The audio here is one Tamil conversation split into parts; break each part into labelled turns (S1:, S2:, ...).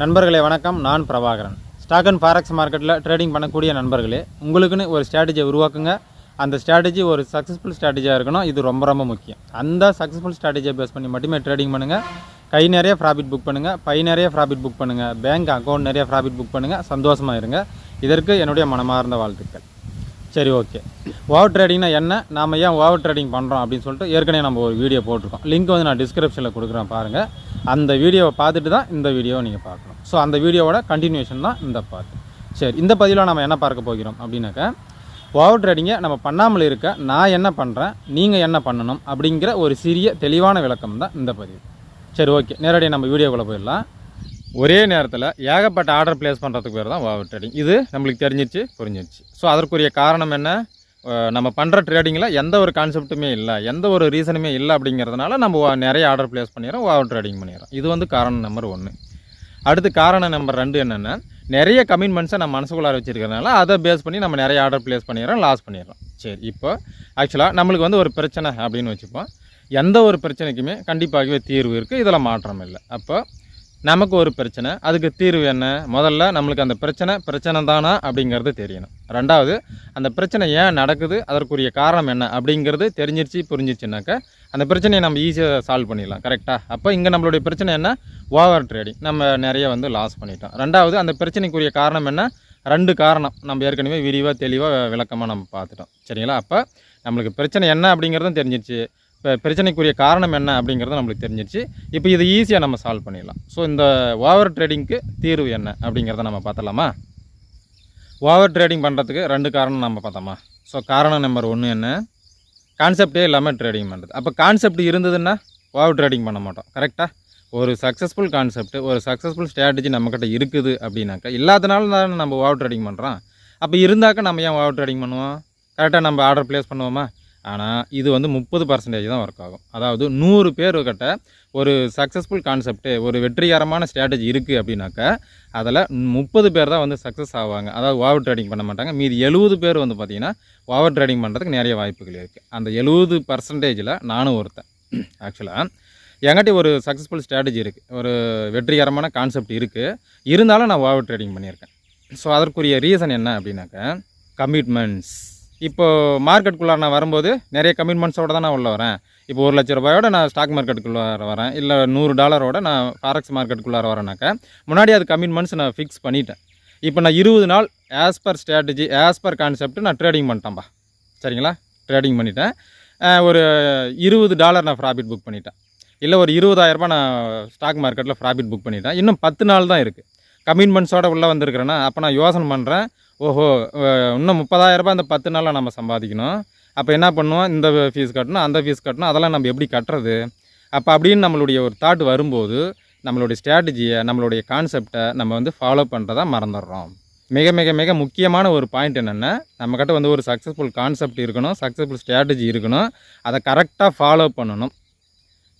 S1: நண்பர்களே வணக்கம். நான் பிரபாகரன். ஸ்டாக் அண்ட் ஃபாரெக்ஸ் மார்க்கெட்டில் ட்ரேடிங் பண்ணக்கூடிய நண்பர்களே உங்களுக்குன்னு ஒரு ஸ்ட்ராட்டஜியை உருவாக்குங்க. அந்த ஸ்ட்ராட்டஜி ஒரு சக்ஸஸ்ஃபுல் ஸ்ட்ராட்டஜியாக இருக்கணும். இது ரொம்ப ரொம்ப முக்கியம். அந்த சக்ஸஸ்ஃபுல் ஸ்ட்ராட்டஜியை பேஸ் பண்ணி மட்டுமே ட்ரேடிங் பண்ணுங்கள் கை நிறைய ப்ராஃபிட் புக் பண்ணுங்கள் பை நிறைய ப்ராஃபிட் புக் பண்ணுங்கள் பேங்க் அக்கௌண்ட் நிறைய ப்ராஃபிட் புக் பண்ணுங்கள் சந்தோஷமாக இருங்க. இதற்கு என்னுடைய மனமார்ந்த வாழ்த்துக்கள். சரி ஓகே ஓவர் ட்ரேடிங்னா என்ன? நாம் ஏன் ஓவர் ட்ரேடிங் பண்ணுறோம் அப்படின்னு சொல்லிட்டு ஏற்கனவே நம்ம ஒரு வீடியோ போட்டிருக்கோம். லிங்க் வந்து நான் டிஸ்கிரிப்ஷனில் கொடுக்குறேன் பாருங்கள் அந்த வீடியோவை பார்த்துட்டு தான் இந்த வீடியோவை நீங்கள் பார்க்கணும். ஸோ அந்த வீடியோவோட கண்டினியூஷன் தான் இந்த பார்ட் சரி இந்த பதிவில் நம்ம என்ன பார்க்க போகிறோம் அப்படின்னாக்கா ஓவர் ட்ரேடிங்கை நம்ம பண்ணாமல் இருக்க நான் என்ன பண்ணுறேன் நீங்கள் என்ன பண்ணணும் அப்படிங்கிற ஒரு சிறிய தெளிவான விளக்கம் தான் இந்த பதிவு. சரி ஓகே நேரடியாக நம்ம வீடியோக்குள்ளே போயிடலாம். ஒரே நேரத்தில் ஏகப்பட்ட ஆர்டர் பிளேஸ் பண்ணுறதுக்கு பேர் தான் ஓவர் ட்ரேடிங் இது நம்மளுக்கு தெரிஞ்சிருச்சு புரிஞ்சிருச்சு. ஸோ அதற்குரிய காரணம் என்ன? நம்ம பண்ணுற ட்ரேடிங்கில் எந்த ஒரு கான்செப்ட்டுமே இல்லை. எந்த ஒரு ரீசனுமே இல்லை அப்படிங்கிறதுனால நம்ம நிறைய ஆர்டர் ப்ளேஸ் பண்ணிடுறோம் ஓவர் ட்ரேடிங் பண்ணிடுறோம் இது வந்து காரணம் நம்பர் ஒன்று அடுத்து காரணம் நம்பர் ரெண்டு என்னென்னா நிறைய கமிட்மெண்ட்ஸை நம்ம மனசுக்குள்ளார வச்சுருக்கிறதுனால அதை பேஸ் பண்ணி நம்ம நிறைய ஆர்டர் ப்ளேஸ் பண்ணிடுறோம் லாஸ் பண்ணிடுறோம் சரி இப்போ ஆக்சுவலாக நம்மளுக்கு வந்து ஒரு பிரச்சனை அப்படின்னு வச்சுப்போம். எந்த ஒரு பிரச்சனைக்குமே கண்டிப்பாகவே தீர்வு இருக்குது இதில் மாற்றம் இல்லை. அப்போ நமக்கு ஒரு பிரச்சனை அதுக்கு தீர்வு என்ன? முதல்ல நம்மளுக்கு அந்த பிரச்சனை பிரச்சனை தானா அப்படிங்கிறது தெரியணும். ரெண்டாவது அந்த பிரச்சனை ஏன் நடக்குது? அதற்குரிய காரணம் என்ன அப்படிங்கிறது தெரிஞ்சிருச்சு புரிஞ்சிச்சுனாக்கா அந்த பிரச்சனையை நம்ம ஈஸியாக சால்வ் பண்ணிடலாம். கரெக்டாக அப்போ இங்கே நம்மளுடைய பிரச்சனை என்ன? ஓவர் ட்ரேடிங் நம்ம நிறைய வந்து லாஸ் பண்ணிட்டோம். ரெண்டாவது அந்த பிரச்சனைக்குரிய காரணம் என்ன? ரெண்டு காரணம் நம்ம ஏற்கனவே விரிவாக தெளிவாக விளக்கமாக நம்ம பார்த்துட்டோம். சரிங்களா? அப்போ நம்மளுக்கு பிரச்சனை என்ன அப்படிங்கிறதும் தெரிஞ்சிருச்சு. இப்போ பிரச்சனைக்குரிய காரணம் என்ன அப்படிங்கிறது நம்மளுக்கு தெரிஞ்சிருச்சு. இப்போ இது ஈஸியாக நம்ம சால்வ் பண்ணிடலாம். ஸோ இந்த ஓவர் ட்ரேடிங்க்கு தீர்வு என்ன அப்படிங்கிறத நம்ம பார்த்தலாமா ஓவர் ட்ரேடிங் பண்ணுறதுக்கு ரெண்டு காரணம் நம்ம பார்த்தோமா? ஸோ காரணம் நம்பர் ஒன்று என்ன? கான்செப்டே இல்லாமல் ட்ரேடிங் பண்ணுறது அப்போ கான்செப்ட் இருந்ததுன்னா ஓவர் ட்ரேடிங் பண்ண மாட்டோம். கரெக்டாக ஒரு சக்ஸஸ்ஃபுல் கான்செப்ட் ஒரு சக்ஸஸ்ஃபுல் ஸ்ட்ராட்டஜி நம்மக்கிட்ட இருக்குது அப்படின்னாக்கா இல்லாதனால தானே நம்ம ஓவர் ட்ரேடிங் பண்ணுறோம் அப்போ இருந்தாக்க நம்ம ஏன் ஓவர் ட்ரேடிங் பண்ணுவோம்? கரெக்டாக நம்ம ஆர்டர் ப்ளேஸ் பண்ணுவோமா? ஆனால் இது வந்து முப்பது பர்சன்டேஜ் தான் ஒர்க் ஆகும். அதாவது நூறு பேர்கிட்ட ஒரு சக்ஸஸ்ஃபுல் கான்செப்ட்டு ஒரு வெற்றிகரமான ஸ்ட்ராட்டஜி இருக்குது அப்படின்னாக்கா அதில் முப்பது பேர் தான் வந்து சக்ஸஸ் ஆவாங்க. அதாவது ஓவர் ட்ரேடிங் பண்ண மாட்டாங்க. மீதி எழுபது பேர் வந்து பார்த்திங்கன்னா ஓவர் ட்ரேடிங் பண்ணுறதுக்கு நிறைய வாய்ப்புகள் இருக்குது அந்த எழுபது பர்சன்டேஜில் நானும் ஒருத்தன் ஆக்சுவலாக என்கிட்ட ஒரு சக்ஸஸ்ஃபுல் ஸ்ட்ராட்டஜி இருக்குது ஒரு வெற்றிகரமான கான்செப்ட் இருக்குது இருந்தாலும் நான் ஓவர் ட்ரேடிங் பண்ணியிருக்கேன். ஸோ அதற்குரிய ரீசன் என்ன அப்படின்னாக்கா கமிட்மெண்ட்ஸ் இப்போ மார்க்கெட்டுக்குள்ளே நான் வரும்போது நிறைய கமிட்மெண்ட்ஸோட தான் நான் உள்ளே வரேன். இப்போ ஒரு லட்ச ரூபாயோட நான் ஸ்டாக் மார்க்கெட்டுக்குள்ளார வரேன். இல்லை நூறு டாலரோட நான் ஃபாரெக்ஸ் மார்க்கெட்டுக்குள்ளார வரேனாக்கா முன்னாடி அது கமிட்மெண்ட்ஸ் நான் ஃபிக்ஸ் பண்ணிட்டேன். இப்போ நான் இருபது நாள் as per strategy as per concept நான் ட்ரேடிங் பண்ணிட்டேன்ப்பா சரிங்களா? ட்ரேடிங் பண்ணிட்டேன். ஒரு இருபது டாலர் நான் ப்ராஃபிட் புக் பண்ணிட்டேன். இல்லை ஒரு இருபதாயிரரூபா நான் ஸ்டாக் மார்க்கெட்டில் ப்ராஃபிட் புக் பண்ணிட்டேன். இன்னும் பத்து நாள் தான் இருக்குது கமிட்மெண்ட்ஸோடு உள்ளே வந்திருக்கிறேன்னா அப்போ நான் யோசனை பண்ணுறேன் ஓஹோ இன்னும் முப்பதாயிரரூபா அந்த பத்து நாளில் நம்ம சம்பாதிக்கணும். அப்போ என்ன பண்ணுவோம்? இந்த ஃபீஸ் கட்டணும் அந்த ஃபீஸ் கட்டணும் அதெல்லாம் நம்ம எப்படி கட்டுறது? அப்போ அப்படின்னு நம்மளுடைய ஒரு தாட் வரும்போது நம்மளுடைய ஸ்ட்ராட்டஜியை நம்மளுடைய கான்செப்டை நம்ம வந்து ஃபாலோ பண்ணுறதா மறந்துடுறோம். மிக மிக மிக முக்கியமான ஒரு பாயிண்ட் என்னென்னா நம்மக்கிட்ட வந்து ஒரு சக்ஸஸ்ஃபுல் கான்செப்ட் இருக்கணும் சக்ஸஸ்ஃபுல் ஸ்ட்ராட்டஜி இருக்கணும் அதை கரெக்டாக ஃபாலோ பண்ணணும்.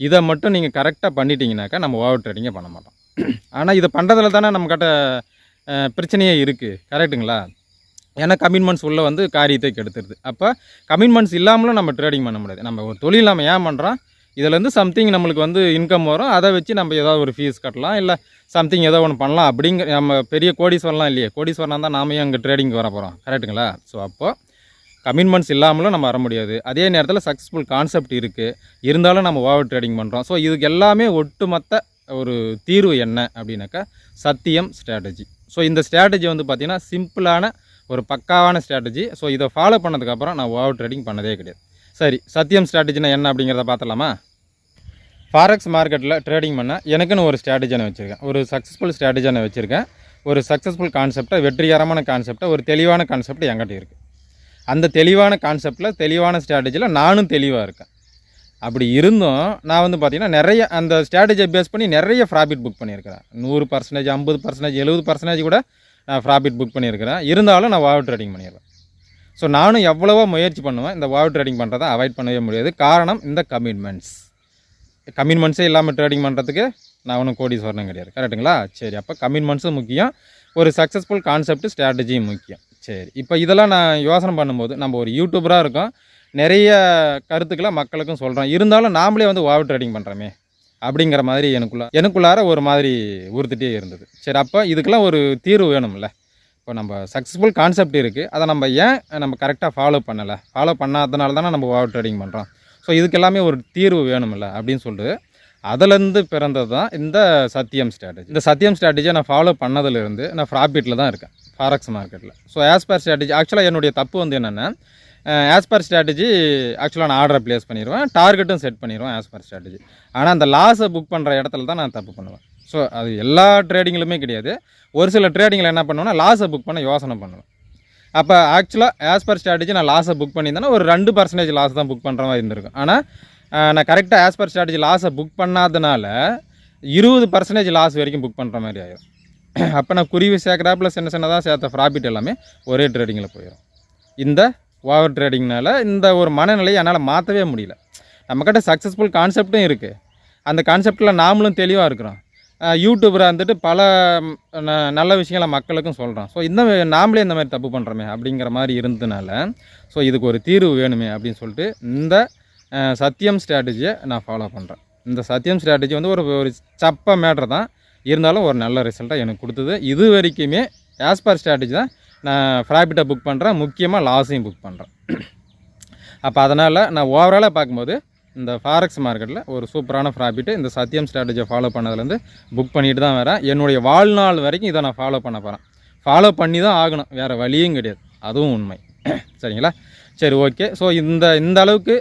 S1: இதை மட்டும் நீங்கள் கரெக்டாக பண்ணிட்டீங்கனாக்கா நம்ம ஓவர் ட்ரேடிங்கே பண்ண மாட்டோம். ஆனால் இதை பண்ணுறதுல தானே நம்மக்கிட்ட பிரச்சனையே இருக்குது கரெக்ட்டுங்களா ஏன்னா கமிட்மெண்ட்ஸ் உள்ளே வந்து காரியத்தை கெடுத்துருது. அப்போ கமிட்மெண்ட்ஸ் இல்லாமலும் நம்ம ட்ரேடிங் பண்ண முடியாது. நம்ம ஒரு தொழில் நம்ம ஏன் பண்ணுறோம் இதுலேருந்து சம்திங் நம்மளுக்கு வந்து இன்கம் வரும். அதை வச்சு நம்ம ஏதாவது ஒரு ஃபீஸ் கட்டலாம். இல்லை சம்திங் ஏதோ ஒன்று பண்ணலாம். அப்படிங்கிற நம்ம பெரிய கோடீஸ்வரலாம் இல்லையே. கோடீஸ்வரனாக தான் நாமையும் அங்கே ட்ரேடிங்க்கு வர போகிறோம் கரெக்ட்டுங்களா ஸோ அப்போது கமிட்மெண்ட்ஸ் இல்லாமலும் நம்ம வர முடியாது. அதே நேரத்தில் சக்ஸஸ்ஃபுல் கான்செப்ட் இருக்குது இருந்தாலும் நம்ம ஓவர் ட்ரேடிங் பண்ணுறோம் ஸோ இதுக்கு எல்லாமே ஒட்டுமொத்த ஒரு தீர்வு என்ன? அப்படின்னாக்கா சத்தியம் ஸ்ட்ராட்டஜி ஸோ இந்த ஸ்ட்ராட்டஜி வந்து பார்த்திங்கன்னா சிம்பிளான ஒரு பக்காவான ஸ்ட்ராட்டஜி ஸோ இதை ஃபாலோ பண்ணதுக்கப்புறம் நான் ஓவர் ட்ரேடிங் பண்ணதே கிடையாது. சரி சத்தியம் ஸ்ட்ராட்டஜினா என்ன அப்படிங்கிறத பார்த்தலாமா ஃபாரெக்ஸ் மார்க்கெட்டில் ட்ரேடிங் பண்ணால் எனக்குன்னு ஒரு ஸ்ட்ராட்டஜியான வச்சுருக்கேன். ஒரு சக்ஸஸ்ஃபுல் ஸ்ட்ராட்டஜியான வச்சுருக்கேன். ஒரு சக்ஸஸ்ஃபுல் கான்செப்டை வெற்றிகரமான கான்செப்டை ஒரு தெளிவான கான்செப்ட் என்கிட்ட இருக்குது அந்த தெளிவான கான்செப்டில் தெளிவான ஸ்ட்ராட்டஜியில் நானும் தெளிவாக இருக்கேன். அப்படி இருந்தும் நான் வந்து பார்த்திங்கன்னா நிறைய அந்த ஸ்ட்ராட்டஜியை பேஸ் பண்ணி நிறைய ப்ராஃபிட் புக் பண்ணியிருக்கிறேன். நூறு பர்சன்டேஜ் ஐம்பது பர்சன்டேஜ் எழுபது பர்சன்டேஜ் கூட நான் ப்ராஃபிட் புக் பண்ணியிருக்கிறேன். இருந்தாலும் நான் வாவ் ட்ரேடிங் பண்ணிடுறேன். ஸோ நானும் எவ்வளவோ முயற்சி பண்ணுவேன். இந்த வாவ் ட்ரேடிங் பண்ணுறதை அவாய்ட் பண்ணவே முடியாது. காரணம் இந்த கமிட்மெண்ட்ஸ் கமிட்மெண்ட்ஸே இல்லாமல் ட்ரேடிங் பண்ணுறதுக்கு நான் ஒன்றும் கோடி கோடீஸ்வரனும் கிடையாது. கரெக்ட்டுங்களா சரி அப்போ கமிட்மெண்ட்ஸும் முக்கியம். ஒரு சக்ஸஸ்ஃபுல் கான்செப்ட் ஸ்ட்ராட்டஜியும் முக்கியம். சரி இப்போ இதெல்லாம் நான் யோசனை பண்ணும்போது நம்ம ஒரு யூடியூபராக இருக்கோம். நிறைய கருத்துக்களை மக்களுக்கும் சொல்கிறோம் இருந்தாலும் நாமளே வந்து ஓவர் ட்ரேடிங் பண்ணுறோமே அப்படிங்கிற மாதிரி எனக்குள்ள எனக்குள்ளார ஒரு மாதிரி உறுத்திட்டே இருந்தது. சரி அப்போ இதுக்கெல்லாம் ஒரு தீர்வு வேணும்ல. இப்போ நம்ம சக்ஸஸ்ஃபுல் கான்செப்ட் இருக்குது அதை நம்ம ஏன் நம்ம கரெக்டாக ஃபாலோ பண்ணலை? ஃபாலோ பண்ணாதனால தானே நம்ம ஓவர் ட்ரேடிங் பண்ணுறோம் ஸோ இதுக்கு எல்லாமே ஒரு தீர்வு வேணும்ல அப்படின்னு சொல்லிட்டு அதுலேருந்து பிறந்தது தான் இந்த சத்தியம் ஸ்ட்ராட்டஜி இந்த சத்தியம் ஸ்ட்ராட்டஜியை நான் ஃபாலோ பண்ணதுலேருந்து நான் ப்ராஃபிட்டில் தான் இருக்கேன் ஃபாரக்ஸ் மார்க்கெட்டில் ஸோ ஆஸ் பர் ஸ்ட்ராட்டஜி ஆக்சுவலாக என்னுடைய தப்பு வந்து என்னென்னா ஆஸ் பர் ஸ்ட்ராட்டஜி ஆக்சுவலாக நான் ஆர்டரை ப்ளேஸ் பண்ணிடுவேன் டார்கெட்டும் செட் பண்ணிடுவேன் ஆஸ் பர் ஸ்ட்ராட்டஜி ஆனால் அந்த லாஸை புக் பண்ணுற இடத்துல தான் நான் தப்பு பண்ணுவேன். ஸோ அது எல்லா ட்ரேடிங்கிலுமே கிடையாது. ஒரு சில ட்ரேடிங்கில் என்ன பண்ணுவேன்னா லாஸை புக் பண்ண யோசனை பண்ணுவேன். அப்போ ஆக்சுவலாக ஆஸ் பர் ஸ்ட்ராட்டஜி நான் லாஸை புக் பண்ணியிருந்தேன்னா ஒரு ரெண்டு பர்சன்டேஜ் லாஸ் தான் புக் பண்ணுற மாதிரி இருந்திருக்கும். ஆனால் நான் கரெக்டாக ஆஸ் பர் ஸ்ட்ராட்டஜி லாஸை புக் பண்ணாதனால இருபது பர்சன்டேஜ் லாஸ் வரைக்கும் புக் பண்ணுற மாதிரி ஆயிடும் அப்போ நான் குருவி சேர்க்குறாப்புல சின்ன சின்னதாக சேர்த்த ப்ராஃபிட் எல்லாமே ஒரே ட்ரேடிங்கில் போயிடும் இந்த ஓவர் ட்ரேடிங்னால இந்த ஒரு மனநிலையை என்னால் மாற்றவே முடியல. நம்மக்கிட்ட சக்ஸஸ்ஃபுல் கான்செப்டும் இருக்குது அந்த கான்செப்டில் நாமளும் தெளிவாக இருக்கிறோம். யூடியூபராக இருந்துட்டு பல ந- நல்ல விஷயங்களை மக்களுக்கும் சொல்கிறோம் ஸோ இந்த நாமளே இந்த மாதிரி தப்பு பண்ணுறோமே அப்படிங்கிற மாதிரி இருந்ததுனால ஸோ இதுக்கு ஒரு தீர்வு வேணுமே அப்படின்னு சொல்லிட்டு இந்த சத்தியம் ஸ்ட்ராட்டஜியை நான் ஃபாலோ பண்ணுறேன் இந்த சத்தியம் ஸ்ட்ராட்டஜி வந்து ஒரு ஒரு சப்ப மேட்ரு தான். இருந்தாலும் ஒரு நல்ல ரிசல்ட்டாக எனக்கு கொடுத்தது. இது வரைக்குமே ஆஸ் பர் ஸ்ட்ராட்டஜி தான். நான் ப்ராஃபிட்டை புக் பண்ணுறேன் முக்கியமாக லாஸையும் புக் பண்ணுறேன் அப்போ அதனால் நான் ஓவராலாக பார்க்கும்போது இந்த ஃபாரெக்ஸ் மார்க்கெட்டில் ஒரு சூப்பரான ப்ராஃபிட்டு இந்த சத்தியம் ஸ்ட்ராட்டஜியை ஃபாலோ பண்ணதுலேருந்து புக் பண்ணிட்டு தான் வரேன். என்னுடைய வாழ்நாள் வரைக்கும் இதை நான் ஃபாலோ பண்ண போகிறேன் ஃபாலோ பண்ணி தான் ஆகணும். வேறு வழியும் கிடையாது. அதுவும் உண்மை. சரிங்களா? சரி ஓகே ஸோ இந்த இந்த அளவுக்கு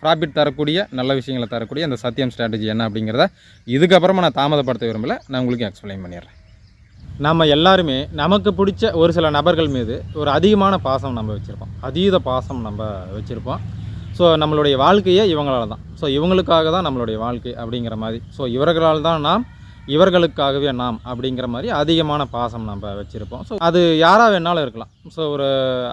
S1: ப்ராஃபிட் தரக்கூடிய நல்ல விஷயங்களை தரக்கூடிய அந்த சத்தியம் ஸ்ட்ராட்டஜி என்ன அப்படிங்கிறத இதுக்கப்புறமா நான் தாமதப்படுத்த விரும்பல. நான் உங்களுக்கு எக்ஸ்பிளைன் பண்ணிடுறேன். நம்ம எல்லாருமே நமக்கு பிடிச்ச ஒரு சில நபர்கள் மீது ஒரு அதிகமான பாசம் நம்ம வச்சுருப்போம். அதீத பாசம் நம்ம வச்சுருப்போம். ஸோ நம்மளுடைய வாழ்க்கையே இவங்களால தான். ஸோ இவங்களுக்காக தான் நம்மளுடைய வாழ்க்கை அப்படிங்கிற மாதிரி. ஸோ இவர்களால் தான் நாம் இவர்களுக்காகவே நாம் அப்படிங்கிற மாதிரி அதிகமான பாசம் நம்ம வச்சுருப்போம். ஸோ அது யாராக வேணாலும் இருக்கலாம். ஸோ ஒரு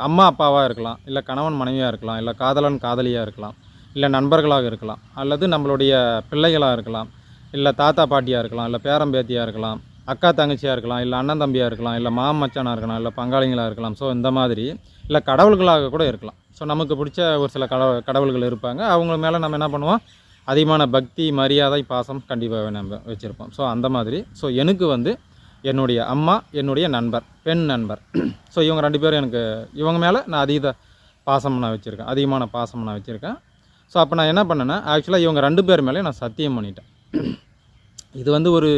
S1: அம்மா அப்பாவாக இருக்கலாம். இல்லை கணவன் மனைவியாக இருக்கலாம். இல்லை காதலன் காதலியாக இருக்கலாம். இல்லை நண்பர்களாக இருக்கலாம். அல்லது நம்மளுடைய பிள்ளைகளாக இருக்கலாம். இல்லை தாத்தா பாட்டியாக இருக்கலாம். இல்லை பேரம்பேத்தியாக இருக்கலாம். அக்கா தங்கச்சியாக இருக்கலாம் இல்லை அண்ணன் தம்பியாக இருக்கலாம் இல்லை மாமச்சானாக இருக்கலாம் இல்லை பங்காளிங்களாக இருக்கலாம். ஸோ இந்த மாதிரி இல்லை கடவுள்களாக கூட இருக்கலாம். ஸோ நமக்கு பிடிச்ச ஒரு சில கடவு கடவுள்கள் இருப்பாங்க. அவங்க மேலே நம்ம என்ன பண்ணுவோம்? அதிகமான பக்தி மரியாதை பாசம் கண்டிப்பாக நம்ம வச்சுருப்போம். ஸோ அந்த மாதிரி. ஸோ எனக்கு வந்து என்னுடைய அம்மா என்னுடைய நண்பர் பெண் நண்பர். ஸோ இவங்க ரெண்டு பேரும் எனக்கு இவங்க மேலே நான் அதீத பாசம் நான் வச்சுருக்கேன். அதிகமான பாசம் நான் வச்சுருக்கேன். ஸோ அப்போ நான் என்ன பண்ணேன்னா ஆக்சுவலாக இவங்க ரெண்டு பேர் மேலேயும் நான் சத்தியம் பண்ணிட்டேன். இது வந்து ஒரு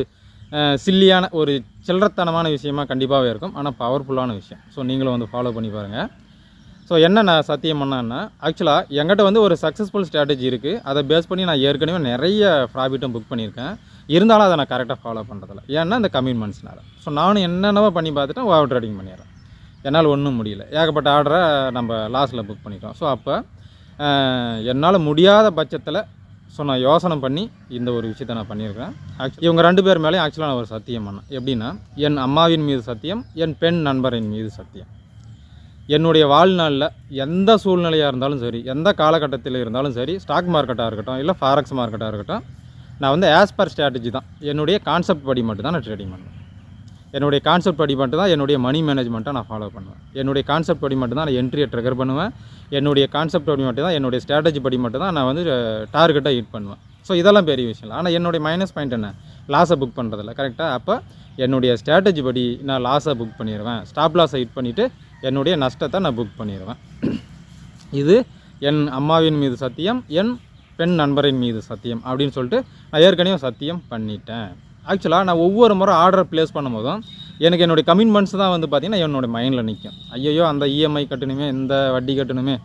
S1: சில்லியான ஒரு சில்லறத்தனமான விஷயமா கண்டிப்பாகவே இருக்கும். ஆனால் பவர்ஃபுல்லான விஷயம். ஸோ நீங்களும் வந்து ஃபாலோ பண்ணி பாருங்கள் ஸோ என்ன நான் சத்தியம் பண்ணேன்னா ஆக்சுவலாக எங்கிட்ட வந்து ஒரு சக்ஸஸ்ஃபுல் ஸ்ட்ராட்டஜி இருக்குது அதை பேஸ் பண்ணி நான் ஏற்கனவே நிறைய ப்ராஃபிட்டும் புக் பண்ணியிருக்கேன். இருந்தாலும் அதை நான் கரெக்டாக ஃபாலோ பண்ணுறதில்ல ஏன்னா இந்த கமிட்மெண்ட்ஸ்னால ஸோ நானும் என்னென்னவோ பண்ணி பார்த்துட்டு ஓவர் ட்ரேடிங் பண்ணிடுறேன். என்னால் ஒன்றும் முடியல. ஏகப்பட்ட ஆர்டரை நம்ம லாஸில் புக் பண்ணிட்டோம். ஸோ அப்போ என்னால் முடியாத பட்சத்தில் ஸோ நான் யோசனை பண்ணி இந்த ஒரு விஷயத்தை நான் பண்ணியிருக்கேன் ஆக்சுவலி இவங்க ரெண்டு பேர் மேலேயும் ஆக்சுவலாக நான் ஒரு சத்தியம் பண்ணேன். எப்படின்னா என் அம்மாவின் மீது சத்தியம் என் பெண் நண்பரின் மீது சத்தியம். என்னுடைய வாழ்நாளில் எந்த சூழ்நிலையாக இருந்தாலும் சரி எந்த காலகட்டத்தில் இருந்தாலும் சரி ஸ்டாக் மார்க்கெட்டாக இருக்கட்டும் இல்லை ஃபாரக்ஸ் மார்க்கெட்டாக இருக்கட்டும் நான் வந்து ஆஸ் பர் ஸ்ட்ராட்டஜி தான். என்னுடைய கான்செப்ட் படி மட்டும் தான் நான் ட்ரேடிங் பண்ணுவேன். என்னுடைய கான்செப்ட் படி மட்டும் தான் என்னுடைய மணி மேனேஜ்மெண்ட்டை நான் ஃபாலோ பண்ணுவேன். என்னுடைய கான்செப்ட் படி மட்டும் தான் நான் என்ட்ரியை ட்ரிகர் பண்ணுவேன். என்னுடைய கான்செப்ட் படி மட்டும் தான் என்னுடைய ஸ்ட்ராட்டஜி படி மட்டும் தான் நான் வந்து டார்கெட்டை ஹிட் பண்ணுவேன். ஸோ இதெல்லாம் பெரிய விஷயம் இல்லை. ஆனால் என்னுடைய மைனஸ் பாயிண்ட் என்ன? லாஸை புக் பண்ணுறதில்ல கரெக்டாக அப்போ என்னுடைய ஸ்ட்ராட்டஜி படி நான் லாஸை புக் பண்ணிடுவேன் ஸ்டாப் லாஸை ஹிட் பண்ணிவிட்டு என்னுடைய நஷ்டத்தை நான் புக் பண்ணிடுவேன் இது என் அம்மாவின் மீது சத்தியம் என் பெண் நண்பரின் மீது சத்தியம் அப்படின்னு சொல்லிட்டு நான் ஏற்கனவே சத்தியம் பண்ணிட்டேன். ஆக்சுவலாக நான் ஒவ்வொரு முறை ஆர்டர் ப்ளேஸ் பண்ணும்போதும் எனக்கு என்னுடைய கமிட்மெண்ட்ஸ் தான் வந்து பார்த்திங்கன்னா என்னுடைய மைண்டில் நிற்கும் ஐயோ அந்த இஎம்ஐ கட்டணுமே இந்த வட்டி கட்டணுமே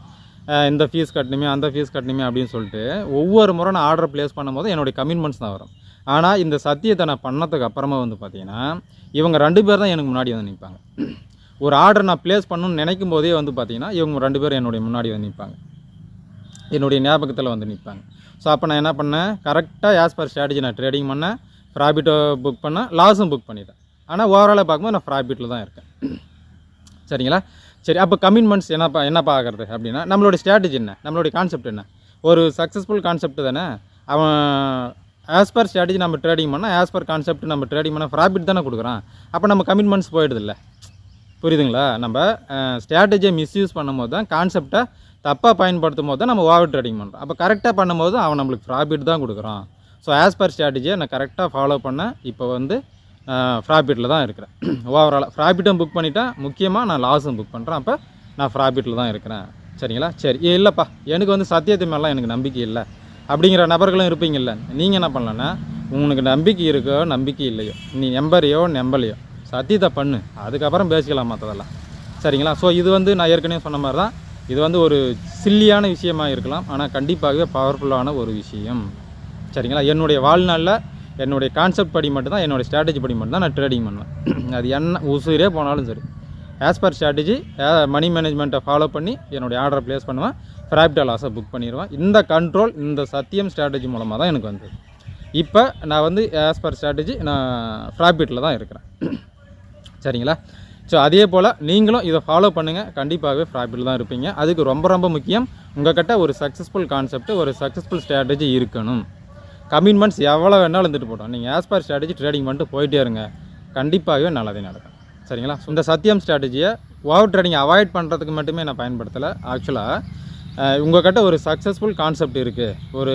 S1: இந்த ஃபீஸ் கட்டணுமே அந்த ஃபீஸ் கட்டணுமே அப்படின்னு சொல்லிட்டு ஒவ்வொரு முறை நான் ஆர்டர் ப்ளேஸ் பண்ணும்போது என்னுடைய கமிட்மெண்ட்ஸ் தான் வரும். ஆனால் இந்த சத்தியத்தை நான் பண்ணதுக்கு அப்புறமா வந்து பார்த்திங்கன்னா இவங்க ரெண்டு பேர் தான் எனக்கு முன்னாடி வந்து நிற்பாங்க ஒரு ஆர்டர் நான் ப்ளேஸ் பண்ணணும்னு நினைக்கும் போதே வந்து பார்த்திங்கன்னா இவங்க ரெண்டு பேரும் என்னுடைய முன்னாடி வந்து நிற்பாங்க என்னுடைய ஞாபகத்தில் வந்து நிற்பாங்க ஸோ அப்போ நான் என்ன பண்ணேன்? கரெக்டாக ஆஸ் பர் ஸ்ட்ராட்டஜி நான் ட்ரேடிங் பண்ணேன். ப்ராஃபிட்டை புக் பண்ணால் லாஸும் புக் பண்ணிட்டேன். ஆனால் ஓவராலாக பார்க்கும்போது நான் ப்ராஃபிட்டில் தான் இருக்கேன். சரிங்களா? சரி அப்போ கமிட்மெண்ட்ஸ் என்ன பா- என்ன பார்க்குறது அப்படின்னா நம்மளோட ஸ்ட்ராட்டஜி என்ன? நம்மளுடைய கான்செப்ட் என்ன? ஒரு சக்ஸஸ்ஃபுல் கான்செப்ட் தானே? அவன் ஆஸ் பர் ஸ்ட்ராட்டஜி நம்ம ட்ரேடிங் பண்ணால் ஆஸ் பர் கான்செப்ட் நம்ம ட்ரேடிங் பண்ணால் ப்ராஃபிட் தானே கொடுக்குறான். அப்போ நம்ம கமிட்மெண்ட்ஸ் போயிடுதில்ல. புரியுதுங்களா? நம்ம ஸ்ட்ராட்டஜியை மிஸ்யூஸ் பண்ணும்போது தான் கான்செப்டை தப்பாக பயன்படுத்தும் போது தான் நம்ம ஓவர் ட்ரேடிங் பண்ணுறோம் அப்போ கரெக்டாக பண்ணும்போது அவன் நம்மளுக்கு ப்ராஃபிட் தான் கொடுக்குறான். ஸோ ஆஸ் பர் ஸ்ட்ராட்டஜியை நான் கரெக்டாக ஃபாலோ பண்ணேன் இப்போ வந்து ப்ராஃபிட்டில் தான் இருக்கிறேன். ஓவராலாக ப்ராஃபிட்டும் புக் பண்ணிட்டேன் முக்கியமாக நான் லாஸும் புக் பண்ணுறேன் அப்போ நான் ப்ராஃபிட்டில் தான் இருக்கிறேன். சரிங்களா? சரி. ஏ, இல்லைப்பா. எனக்கு வந்து சத்தியத்து மேலாம் எனக்கு நம்பிக்கை இல்லை. அப்படிங்கிற நபர்களும் இருப்பீங்கள்ல நீங்கள் என்ன பண்ணலன்னா உனக்கு நம்பிக்கை இருக்கோ நம்பிக்கை இல்லையோ நீ நம்பரையோ நம்பலையோ சத்தியத்தை பண்ணு. அதுக்கப்புறம் பேசிக்கலாம் மற்றதெல்லாம் சரிங்களா? ஸோ இது வந்து நான் ஏற்கனவே சொன்ன மாதிரி தான் இது வந்து ஒரு சில்லியான விஷயமா இருக்கலாம். ஆனால் கண்டிப்பாகவே பவர்ஃபுல்லான ஒரு விஷயம். சரிங்களா? என்னுடைய வாழ்நாளில் என்னுடைய கான்செப்ட் படி மட்டும்தான் என்னுடைய ஸ்ட்ராட்டஜி படி மட்டும்தான் நான் ட்ரேடிங் பண்ணுவேன். அது என்ன உசுரே போனாலும் சரி. ஆஸ் பர் ஸ்ட்ராட்டஜி மணி மேனேஜ்மெண்ட்டை ஃபாலோ பண்ணி என்னுடைய ஆர்டரை ப்ளேஸ் பண்ணுவேன். ப்ராஃபிட் லாஸை புக் பண்ணிடுவேன் இந்த கண்ட்ரோல் இந்த சத்தியம் ஸ்ட்ராட்டஜி மூலமாக தான் எனக்கு வந்தது. இப்போ நான் வந்து ஆஸ் பர் ஸ்ட்ராட்டஜி நான் ப்ராஃபிட்டில் தான் இருக்கிறேன். சரிங்களா? ஸோ அதே போல் நீங்களும் இதை ஃபாலோ பண்ணுங்கள் கண்டிப்பாகவே ப்ராஃபிட்டில் தான் இருப்பீங்க. அதுக்கு ரொம்ப ரொம்ப முக்கியம் உங்கள்கிட்ட ஒரு சக்ஸஸ்ஃபுல் கான்செப்ட் ஒரு சக்ஸஸ்ஃபுல் ஸ்ட்ராட்டஜி இருக்கணும். கமிட்மெண்ட்ஸ் எவ்வளோ வேணாலும் இருந்துட்டு போட்டோம். நீங்கள் ஆஸ் பர் ஸ்ட்ராட்டஜி ட்ரேடிங் பண்ணிட்டு போயிட்டே இருங்க. கண்டிப்பாகவே நல்லதே நடக்கும். சரிங்களா? இந்த சத்தியம் ஸ்ட்ராட்டஜியை ஓவர் ட்ரேடிங் அவாய்ட் பண்ணுறதுக்கு மட்டுமே நான் பயன்படுத்தலை. ஆக்சுவலாக உங்கள்கிட்ட ஒரு சக்ஸஸ்ஃபுல் கான்செப்ட் இருக்குது ஒரு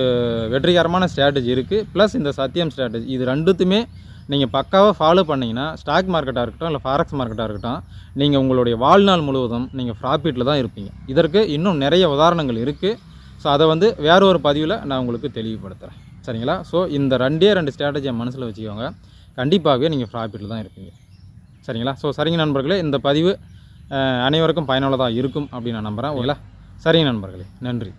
S1: வெற்றிகரமான ஸ்ட்ராட்டஜி இருக்குது ப்ளஸ் இந்த சத்தியம் ஸ்ட்ராட்டஜி இது ரெண்டுத்துமே நீங்கள் பக்காவாக ஃபாலோ பண்ணிங்கன்னா ஸ்டாக் மார்க்கெட்டாக இருக்கட்டும் இல்லை ஃபாரக்ஸ் மார்க்கெட்டாக இருக்கட்டும் நீங்கள் உங்களுடைய வாழ்நாள் முழுவதும் நீங்கள் ப்ராஃபிட்டில் தான் இருப்பீங்க. இதற்கு இன்னும் நிறைய உதாரணங்கள் இருக்குது ஸோ அதை வந்து வேற ஒரு பதிவில் நான் உங்களுக்கு தெளிவுபடுத்துகிறேன் சரிங்களா? ஸோ இந்த ரெண்டே ரெண்டு ஸ்ட்ராட்டஜியை மனசில் வச்சுக்கோங்க. கண்டிப்பாகவே நீங்கள் ப்ராஃபிட்டில் தான் இருப்பீங்க. சரிங்களா? ஸோ சரிங்க நண்பர்களே இந்த பதிவு அனைவருக்கும் பயனுள்ளதாக இருக்கும் அப்படின்னு நான் நம்புகிறேன் ஓகேங்களா? சரிங்க நண்பர்களே நன்றி.